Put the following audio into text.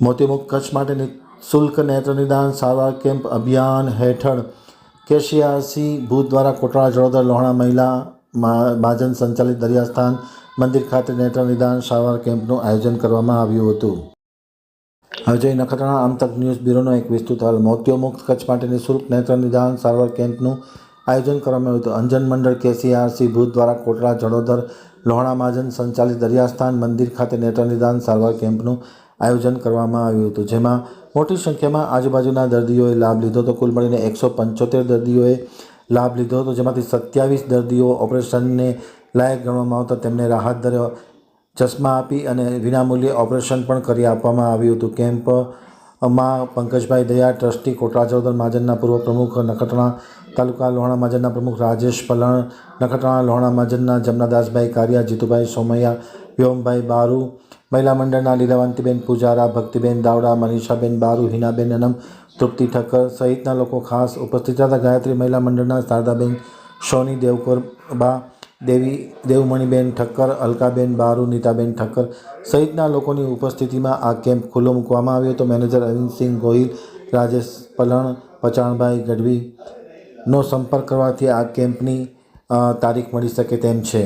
મોતીમુખ કચ્છ માટેની શુલ્ક નેત્ર નિદાન સારવાર કેમ્પ અભિયાન હેઠળ કેશીઆરસી ભૂત દ્વારા કોટડા જડોદર, લોહણા, મહિલા મહાજન સંચાલિત દરિયાસ્થાન મંદિર ખાતે નેત્ર નિદાન સારવાર કેમ્પનું આયોજન કરવામાં આવ્યું હતું. અજય નખત્રાણા આમતક ન્યૂઝ બ્યુરોનો એક વિસ્તૃત હાલ. મોતિયોમુક્ત કચ્છ માટેની શુલ્ક નેત્ર નિદાન સારવાર કેમ્પનું આયોજન કરવામાં આવ્યું હતું. અંજન મંડળ કેસીઆરસી ભૂત દ્વારા કોટડા જડોદર, લોહણા, મહાજન સંચાલિત દરિયાસ્થાન મંદિર ખાતે નેત્ર નિદાન સારવાર કેમ્પનું આયોજન કરવામાં આવ્યું હતું. જેમાં મોટી સંખ્યામાં આજુબાજુના દર્દીઓએ લાભ લીધો હતો. કુલ મળીને એકસો પંચોતેર દર્દીઓએ લાભ લીધો હતો. જેમાંથી સત્યાવીસ દર્દીઓ ઓપરેશનને લાયક ગણવામાં આવતા તેમને રાહત દરે ચશ્મા આપી અને વિનામૂલ્યે ઓપરેશન પણ કરી આપવામાં આવ્યું હતું. કેમ્પમાં પંકજભાઈ દયા, ટ્રસ્ટી કોટડા ચૌધર મહાજનના પૂર્વ પ્રમુખ નખત્રાણા તાલુકા લોહાણા મહાજનના પ્રમુખ રાજેશ પલણ, નખત્રાણા લોહાણા મહાજનના જમનાદાસભાઈ કારિયા, જીતુભાઈ સોમૈયા, વ્યોમભાઈ બારુ મહિલા મંડળના લીલાવંતીબેન પૂજારા, ભક્તિબેન દાવડા, મનીષાબેન બારુ, હિનાબેન અનમ તૃપ્તિ ઠક્કર સહિતના લોકો ખાસ ઉપસ્થિત હતા. ગાયત્રી મહિલા મંડળના શારદાબેન સોની દેવકોરબા, દેવી દેવમણીબેન ઠક્કર, અલકાબેન બારુ, નીતાબેન ઠક્કર સહિતના લોકોની ઉપસ્થિતિમાં આ કેમ્પ ખુલ્લો મૂકવામાં આવ્યો હતો. મેનેજર અરવિંદસિંહ ગોહિલ, રાજેશ પલણ, પચાણભાઈ ગઢવીનો સંપર્ક કરવાથી આ કેમ્પની તારીખ મળી શકે તેમ છે.